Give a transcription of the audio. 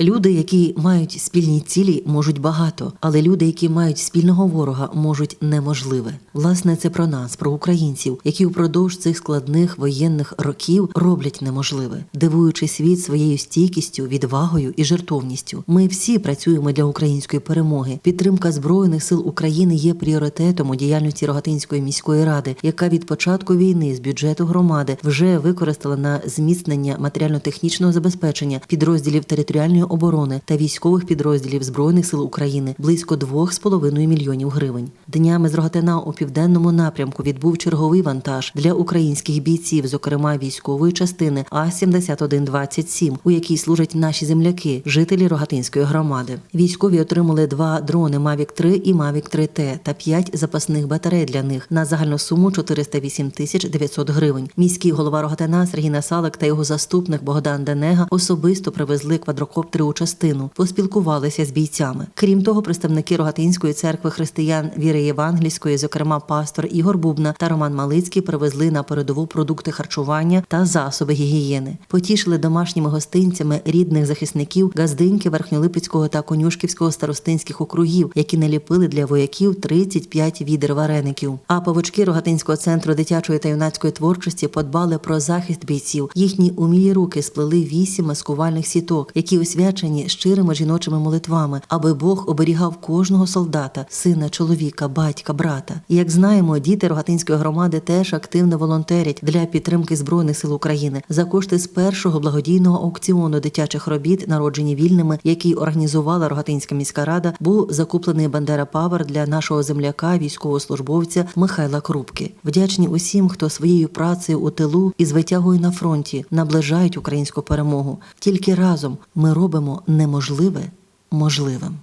Люди, які мають спільні цілі, можуть багато, але люди, які мають спільного ворога, можуть неможливе. Власне, це про нас, про українців, які впродовж цих складних воєнних років роблять неможливе, дивуючи світ своєю стійкістю, відвагою і жертовністю. Ми всі працюємо для української перемоги. Підтримка збройних сил України є пріоритетом у діяльності Рогатинської міської ради, яка від початку війни з бюджету громади вже використала на зміцнення матеріально-технічного забезпечення підрозділів територіальної оборони та військових підрозділів збройних сил України близько 2,5 мільйонів гривень. Днями з Рогатина у південному напрямку відбув черговий вантаж для українських бійців, зокрема військової частини А 7127 у якій служать наші земляки, жителі Рогатинської громади. Військові отримали два дрони Mavic 3 і Mavic 3T та п'ять запасних батарей для них на загальну суму 408 тисяч 900 гривень. Міський голова Рогатина Сергій Насалик та його заступник Богдан Денега особисто привезли квадрокоптери у частину, поспілкувалися з бійцями. Крім того, представники Рогатинської церкви християн віри євангельської, зокрема пастор Ігор Бубна та Роман Малицький, привезли на передову продукти харчування та засоби гігієни. Потішили домашніми гостинцями рідних захисників газдиньки Верхньолипецького та Конюшківського старостинських округів, які наліпили для вояків 35 відер вареників. А павучки Рогатинського центру дитячої та юнацької творчості подбали про захист бійців. Їхні умілі руки сплели вісім маскувальних сіток, які освячені щирими жіночими молитвами, аби Бог оберігав кожного солдата, сина, чоловіка, батька, брата. І як знаємо, діти Рогатинської громади теж активно волонтерять для підтримки збройних сил України за кошти з першого благодійного аукціону дитячих робіт, народжені вільними, який організувала Рогатинська міська рада, був закуплений Бандера Павер для нашого земляка, військовослужбовця Михайла Крупки. Вдячні усім, хто своєю працею у тилу і з витягою на фронті наближають українську перемогу. Тільки разом ми робимо неможливе можливим.